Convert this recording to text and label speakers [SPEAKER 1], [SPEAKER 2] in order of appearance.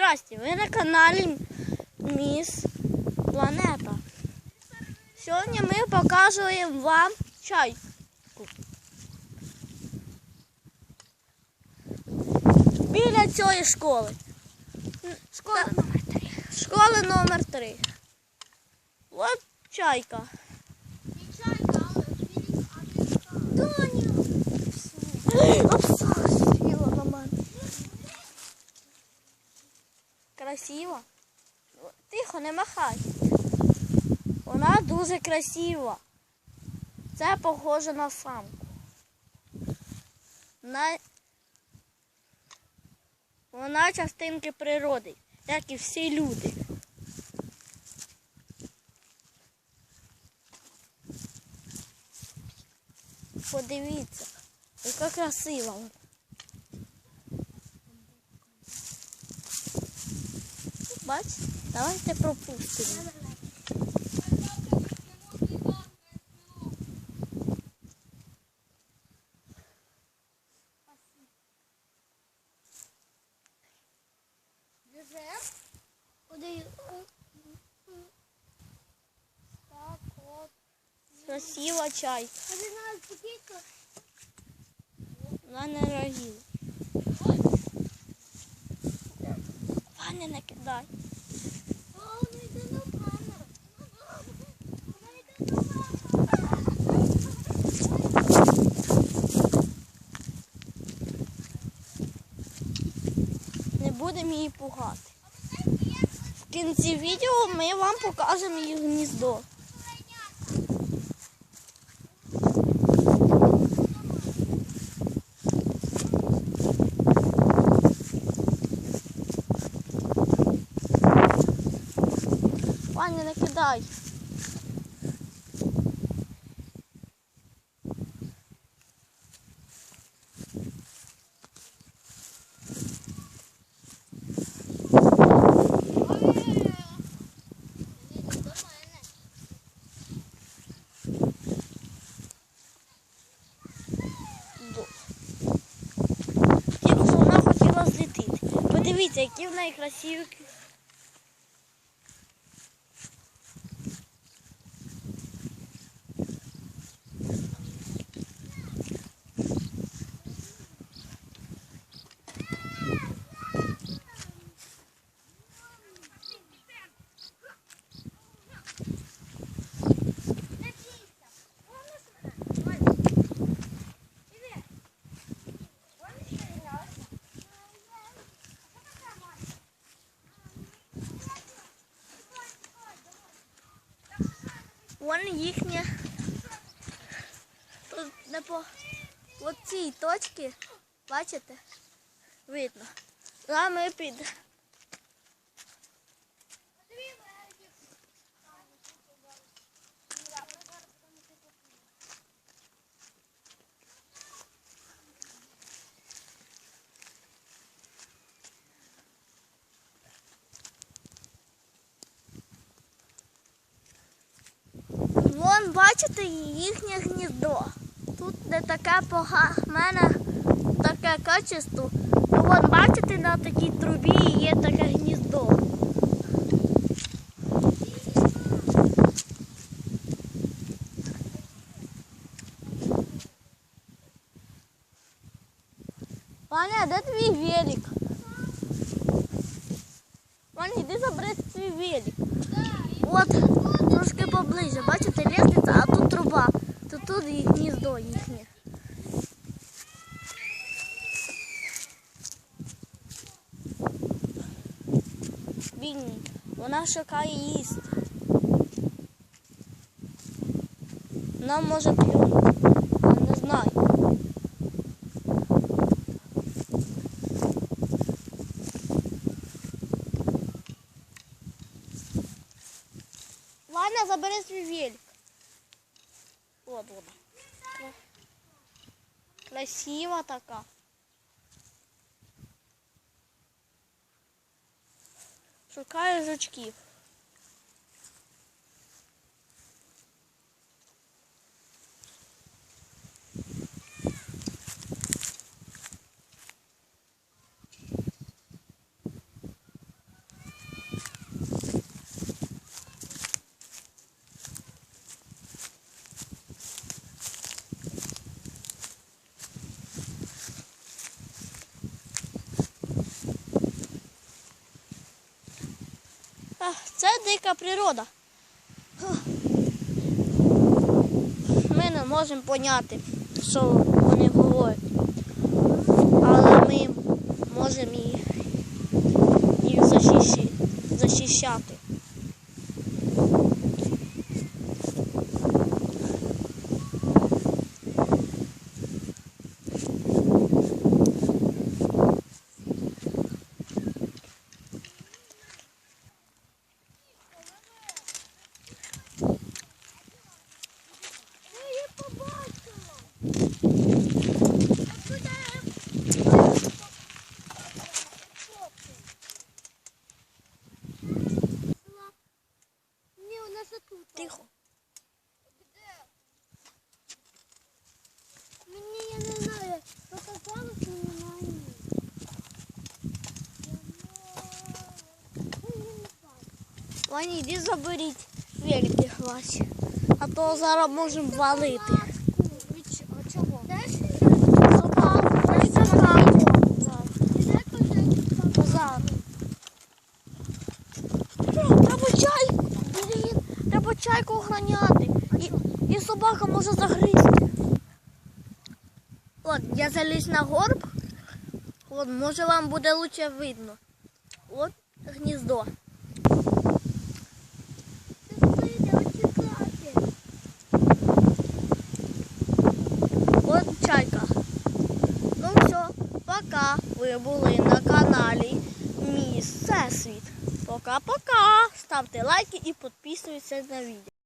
[SPEAKER 1] Здрасте, ви на каналі Міс Планета. Сьогодні ми показуємо вам чайку. Біля цієї школи. Школа номер 3. Школа номер 3. От чайка. Доня. Обсасила на мене. Красиво. Тихо, не махай. Вона дуже красива. Це похоже на самку. На... Вона частинки природи, як і всі люди. Подивіться, яка красива вона. Бачите? Давайте пропустимо. Красива чай. Вона не рогів. Ваня не кидай.
[SPEAKER 2] О, вона йде на камеру. Вона йде на накидай.
[SPEAKER 1] Не будемо її пугати. В кінці відео ми вам покажемо її гніздо. Ваня, не кидай. До. Тільки що вона хотіла злетіти. Подивіться, які в неї красиві. Кві- Вон їхня. Тут не по от цій точці, бачите? Видно. А ми під. Бачите, їхнє гніздо. Тут не таке погане, таке качество. Ну, вон, бачите, на такій трубі є таке гніздо. Ваня, де твій велик? Ваня, іди забери свій велик. От, трошки поближе. Бачите, лестниця. Тут і гніздо їхнє. Бідні, вона шукає їсти. Вона може плюнути. Я не знаю. Ваня, забери свій велик. От вона. Кра- Красива така. Шукаю жучків. це дика природа. Ми не можемо поняти, що вони говорять. Але ми можемо їх, їх захищи- захищати.
[SPEAKER 2] Я її побачила. Ні, у нас тут.
[SPEAKER 1] Тихо.
[SPEAKER 2] Мені я не знаю. Показали, що немає. ні. Я не знаю.
[SPEAKER 1] Вані, йди заберіть велики ваші. А то зараз можемо валити.
[SPEAKER 2] Чого?
[SPEAKER 1] Треба. Блін, треба чайку охороняти. І, і собака може загризти. От, я заліз на горб. От, може вам буде лучше видно. От гніздо. Ви були на каналі Мій Всесвіт. Пока-пока. Ставте лайки і підписуйтесь на відео.